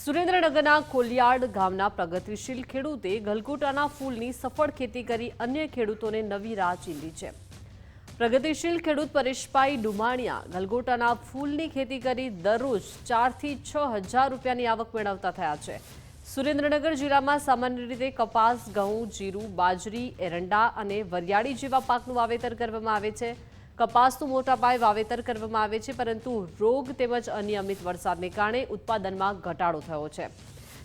સુરેન્દ્રનગરના કોલિયાડ ગામના પ્રગતિશીલ ખેડૂતે ગલગોટાના ફૂલની સફળ ખેતી કરી અન્ય ખેડૂતોને નવી રાહ ચીંધી છે. પ્રગતિશીલ ખેડૂત પરેશભાઈ ડુમાણિયા ગલગોટાના ફૂલની ખેતી કરી દરરોજ ચારથી છ હજાર રૂપિયાની આવક મેળવતા થયા છે. સુરેન્દ્રનગર જિલ્લામાં સામાન્ય રીતે કપાસ, ઘઉં, જીરું, બાજરી, એરંડા અને વરિયાળી જેવા પાકનું વાવેતર કરવામાં આવે છે. કપાસનું મોટા પાયે વાવેતર કરવામાં આવે છે, પરંતુ રોગ તેમજ અનિયમિત વરસાદને કારણે ઉત્પાદનમાં ઘટાડો થયો છે.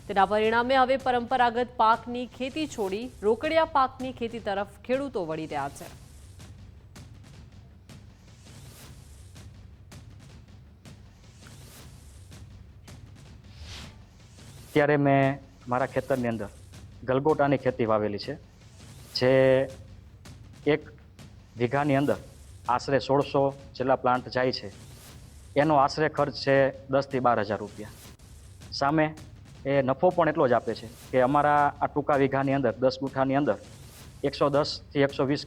તેના પરિણામે હવે પરંપરાગત પાકની ખેતી છોડી રોકડિયા પાકની ખેતી તરફ ખેડૂતો વળી રહ્યા છે. ત્યારે મેં મારા ખેતરની અંદર ગલગોટાની ખેતી વાવેલી છે, જે એક વીઘાની અંદર આશરે સોળસો જેટલા પ્લાન્ટ જાય છે. એનો આશરે ખર્ચ છે દસથી બાર હજાર રૂપિયા. સામે એ નફો પણ એટલો જ આપે છે કે અમારા આ ટૂંકા વીઘાની અંદર, દસ ગુઠાની અંદર, એકસો દસથી એકસો વીસ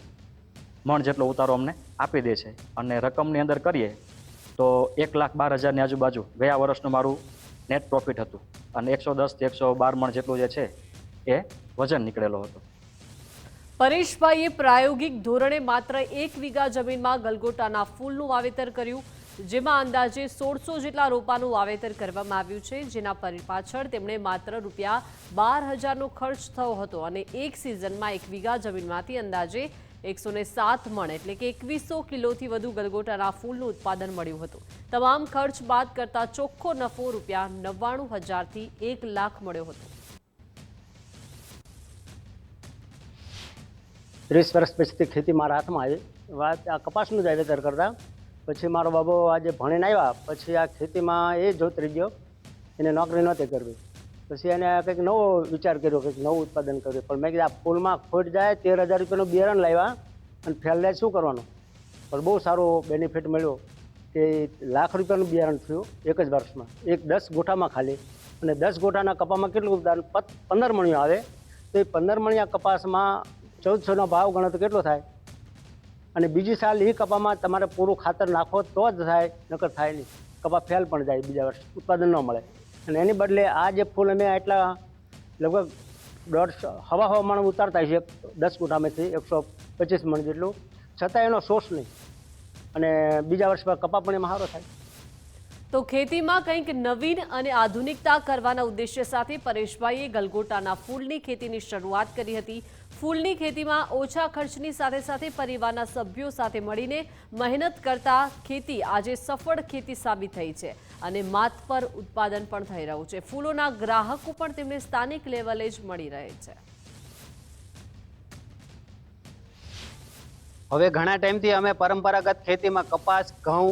મણ જેટલો ઉતારો અમને આપી દે છે. અને રકમની અંદર કરીએ તો એક લાખ બાર હજારની આજુબાજુ ગયા વર્ષનું મારું નેટ પ્રોફિટ હતું. અને એકસો દસથી એકસો બાર મણ જેટલું જે છે એ વજન નીકળેલો હતો. પરેશભાઈએ પ્રાયોગિક ધોરણે માત્ર એક વીઘા જમીનમાં ગલગોટાના ફૂલનું વાવેતર કર્યું, જેમાં અંદાજે સોળસો જેટલા રોપાનું વાવેતર કરવામાં આવ્યું છે, જેના પાછળ તેમણે માત્ર રૂપિયા બાર હજારનો ખર્ચ થયો હતો અને એક સિઝનમાં એક વીઘા જમીનમાંથી અંદાજે એકસો ને સાત મણ એટલે કે એકવીસો કિલોથી વધુ ગલગોટાના ફૂલનું ઉત્પાદન મળ્યું હતું. તમામ ખર્ચ બાદ કરતા ચોખ્ખો નફો રૂપિયા નવ્વાણું હજારથી એક લાખ મળ્યો હતો. ત્રીસ વર્ષ પછીથી ખેતી મારા હાથમાં આવી. વાત આ કપાસનું વાવેતર કરતા. પછી મારો બાબો આજે ભણીને આવ્યા, પછી આ ખેતીમાં એ જોતરી ગયો. એને નોકરી નહોતી કરવી. પછી એને કંઈક નવો વિચાર કર્યો, કંઈક નવું ઉત્પાદન કર્યું. પણ મેં કીધું, આ ફૂલમાં ખોટ જાય, તેર હજાર રૂપિયાનું બિયારણ લાવ્યા અને ફેલને શું કરવાનું? પણ બહુ સારો બેનિફિટ મળ્યો કે લાખ રૂપિયાનું બિયારણ થયું એક જ વર્ષમાં. એક દસ ગોઠામાં ખાલી. અને દસ ગોઠાના કપામાં કેટલું પંદર મણિયું આવે. તો એ પંદર મણિયા કપાસમાં ચૌદસોનો ભાવ ગણો તો કેટલો થાય? અને બીજી સાલ એ કપામાં તમારે પૂરું ખાતર નાખો તો જ થાય, નકર થાય નહીં. કપા ફેલ પણ જાય બીજા વર્ષ, ઉત્પાદન ન મળે. અને એની બદલે આ જે ફૂલ અમે આટલા લગભગ દોઢસો, હવા હવામાન ઉતારતા છે દસ ગુઠામાંથી એકસો પચીસ મણ જેટલું. છતાં એનો સોર્સ નહીં. અને બીજા વર્ષમાં કપા પણ એમાં સારો થાય. તો ખેતીમાં કંઈક નવીન અને આધુનિકતા કરવાના ઉદ્દેશ્ય સાથે પરેશભાઈએ ગલગોટાના ફૂલની ખેતીની શરૂઆત કરી હતી. ફૂલની ખેતીમાં ઓછા ખર્ચની સાથે સાથે પરિવારના સભ્યો સાથે મળીને મહેનત કરતા ખેતી આજે સફળ ખેતી સાબિત થઈ છે અને માત પર ઉત્પાદન પણ થઈ રહ્યું છે. ફૂલોના ગ્રાહકો પણ તેમને સ્થાનિક લેવલે જ મળી રહે છે. હવે ઘણા ટાઈમથી અમે પરંપરાગત ખેતીમાં કપાસ, ઘઉં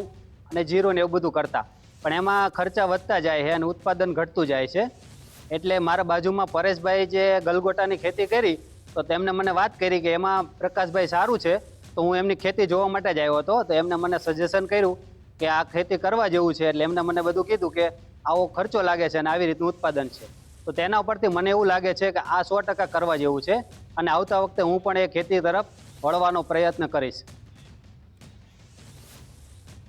અને જીરું ને એવું બધું કરતા. પણ એમાં ખર્ચા વધતા જાય છે અને ઉત્પાદન ઘટતું જાય છે. એટલે મારા બાજુમાં પરેશભાઈ જે ગલગોટાની ખેતી કરી, તો તેમને મને વાત કરી કે એમાં પ્રકાશભાઈ સારું છે, તો હું એમની ખેતી જોવા માટે જ આવ્યો હતો. તો એમને મને સજેશન કર્યું કે આ ખેતી કરવા જેવું છે, એટલે એમને મને બધું કીધું કે આવો ખર્ચો લાગે છે અને આવી રીતનું ઉત્પાદન છે. તો તેના ઉપરથી મને એવું લાગે છે કે આ સો ટકા કરવા જેવું છે અને આવતા વખતે હું પણ એ ખેતી તરફ વળવાનો પ્રયત્ન કરીશ.